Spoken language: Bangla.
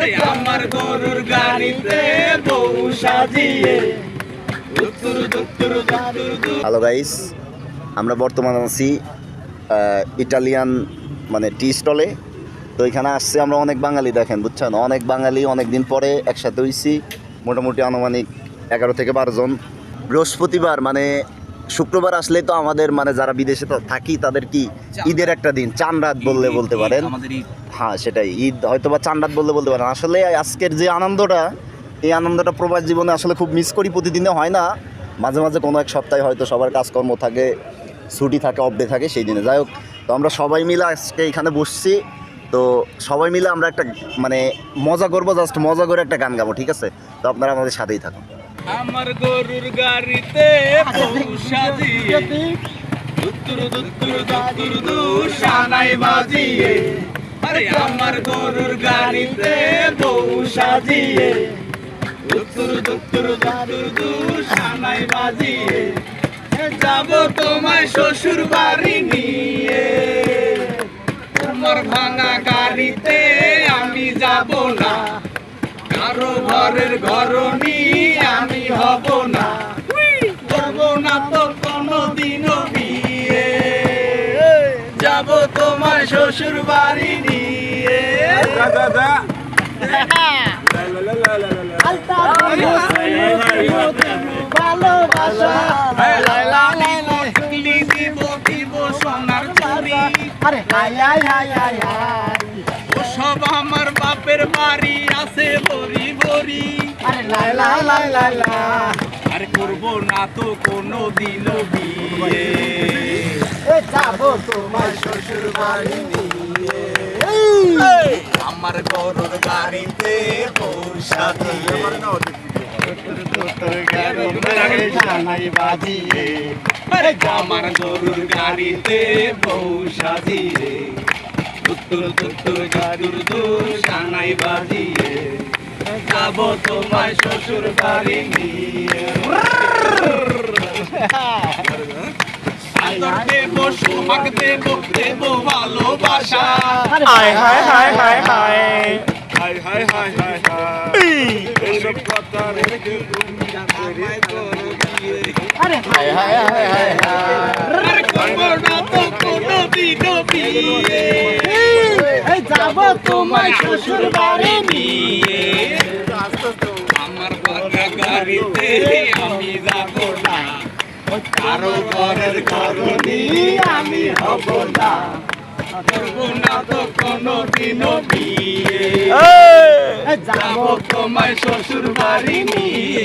আরে আমার গরুর গাড়িতে বউ সাজিয়ে। হ্যালো গাইস আমরা বর্তমানে আছি ইটালিয়ান মানে টি স্টলে। তো এখানে আসছে আমরা অনেক বাঙালি, দেখেন, বুঝছেন? অনেক বাঙালি অনেক দিন পরে একসাথে হইছি। মোটামুটি আনুমানিক এগারো থেকে বারো জন। বৃহস্পতিবার মানে শুক্রবার আসলে তো আমাদের মানে যারা বিদেশে থাকি তাদের কি ঈদের একটা দিন চান রাত বললে বলতে পারেন। হ্যাঁ সেটাই ঈদ হয়তো বা চান রাত বললে বলতে পারেন। আসলে আজকের যে আনন্দটা এই আনন্দটা প্রবাস জীবনে আসলে খুব মিস করি প্রতিদিনে হয় না। মাঝে মাঝে কোনো এক সপ্তাহে হয়তো সবার কাজকর্ম থাকে ছুটি থাকে অফ ডে থাকে সেই দিনে। যাই হোক তো আমরা সবাই মিলে আজকে এখানে বসছি। তো সবাই মিলে আমরা একটা মানে মজা করব জাস্ট মজা করে একটা গান গাবো ঠিক আছে? তো আপনারা আমাদের সাথেই থাকুন। আমার গরুর গাড়িতে দুত্তুর দুত্তুর দুত্তুর বাজিয়ে, আরে আমার গরুর গাড়িতে বউ সাজিয়ে দুত্তুর দুত্তুর দুত্তুর বাজিয়ে যাব তোমায় শ্বশুর বাড়ি নিয়ে। কারও ঘরের ঘরনি আমি হব না। করব না তো কোনোদিনও বিয়ে। যাব তোমার শ্বশুর বাড়ি নিয়ে টিকলি দিব দিব সোনার চুরি ও সব আমার বাপের বাড়ি আছে আর করব না তো কোনো দিন বিয়ে এই, আমার গরুর গাড়িতে পৌঁছা দিয়ে। আমার গরুর গাড়িতে পৌঁছা দিয়ে। তুত্তুর তুত্তুর গাড়ুর দূর সানাই বাজিয়ে। যাব তোমায় শ্বশুর বাড়ি নিয়ে। দেব সোহাগ দেব দেব ভালোবাসা। হায় হায় হায় হায় হায়। এসব কথা রেখে তুমি করো। হায় হায় হায় হায় করব না তো বিয়ে। যাব তোমায় শ্বশুর বাড়ি গাড়িতে আমি যাব না কারও ঘরের ঘরনি আমি হব না করব না তো কোনোদিনও বিয়ে যাব তোমার শ্বশুর বাড়ি নিয়ে